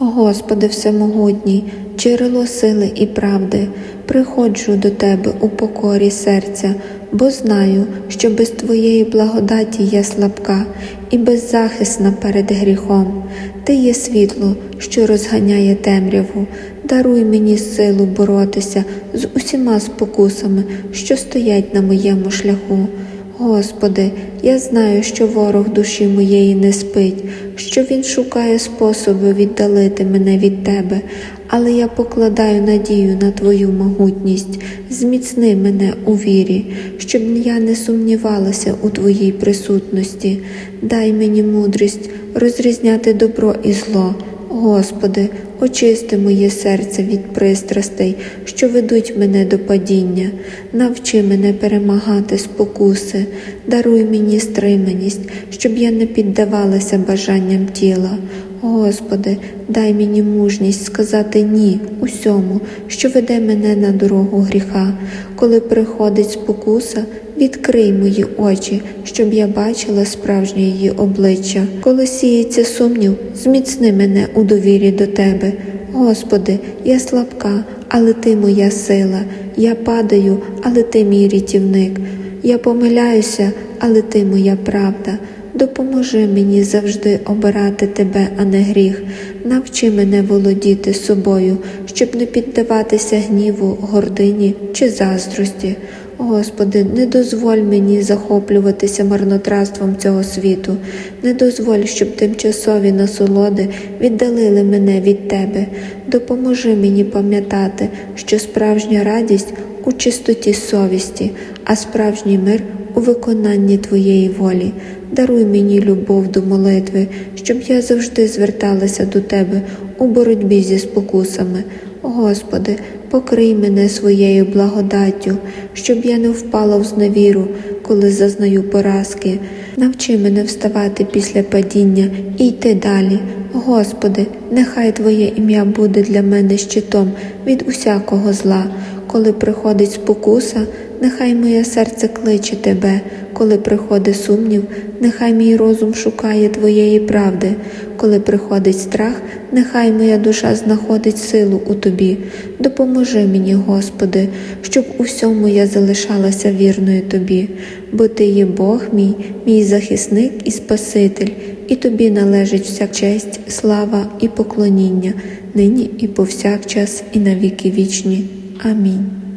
Господи Всемогутній, джерело сили і правди, приходжу до Тебе у покорі серця, бо знаю, що без Твоєї благодаті я слабка і беззахисна перед гріхом. Ти є світло, що розганяє темряву. Даруй мені силу боротися з усіма спокусами, що стоять на моєму шляху. Господи, я знаю, що ворог душі моєї не спить, що він шукає способи віддалити мене від Тебе, але я покладаю надію на Твою могутність, зміцни мене у вірі, щоб я не сумнівалася у Твоїй присутності. Дай мені мудрість розрізняти добро і зло. Господи, очисти моє серце від пристрастей, що ведуть мене до падіння, навчи мене перемагати спокуси, даруй мені стриманість, щоб я не піддавалася бажанням тіла. Господи, дай мені мужність сказати ні усьому, що веде мене на дорогу гріха. Коли приходить спокуса, відкрий мої очі, щоб я бачила справжнє її обличчя. Коли сіється сумнів, зміцни мене у довірі до Тебе. Господи, я слабка, але Ти моя сила. Я падаю, але Ти мій рятівник. Я помиляюся, але Ти моя правда. Допоможи мені завжди обирати тебе, а не гріх. Навчи мене володіти собою, щоб не піддаватися гніву, гордині чи заздрості. Господи, не дозволь мені захоплюватися марнотратством цього світу, не дозволь, щоб тимчасові насолоди віддалили мене від Тебе. Допоможи мені пам'ятати, що справжня радість у чистоті совісті, а справжній мир у виконанні Твоєї волі. Даруй мені любов до молитви, щоб я завжди зверталася до Тебе у боротьбі зі спокусами. Господи, покрий мене своєю благодаттю, щоб я не впала в зневіру, коли зазнаю поразки. Навчи мене вставати після падіння і йти далі. Господи, нехай Твоє ім'я буде для мене щитом від усякого зла. Коли приходить спокуса, нехай моє серце кличе Тебе, коли приходить сумнів, нехай мій розум шукає Твоєї правди, коли приходить страх, нехай моя душа знаходить силу у Тобі. Допоможи мені, Господи, щоб у всьому я залишалася вірною Тобі, бо Ти є Бог мій, мій захисник і Спаситель, і Тобі належить вся честь, слава і поклоніння, нині і повсякчас, і на віки вічні. Амінь.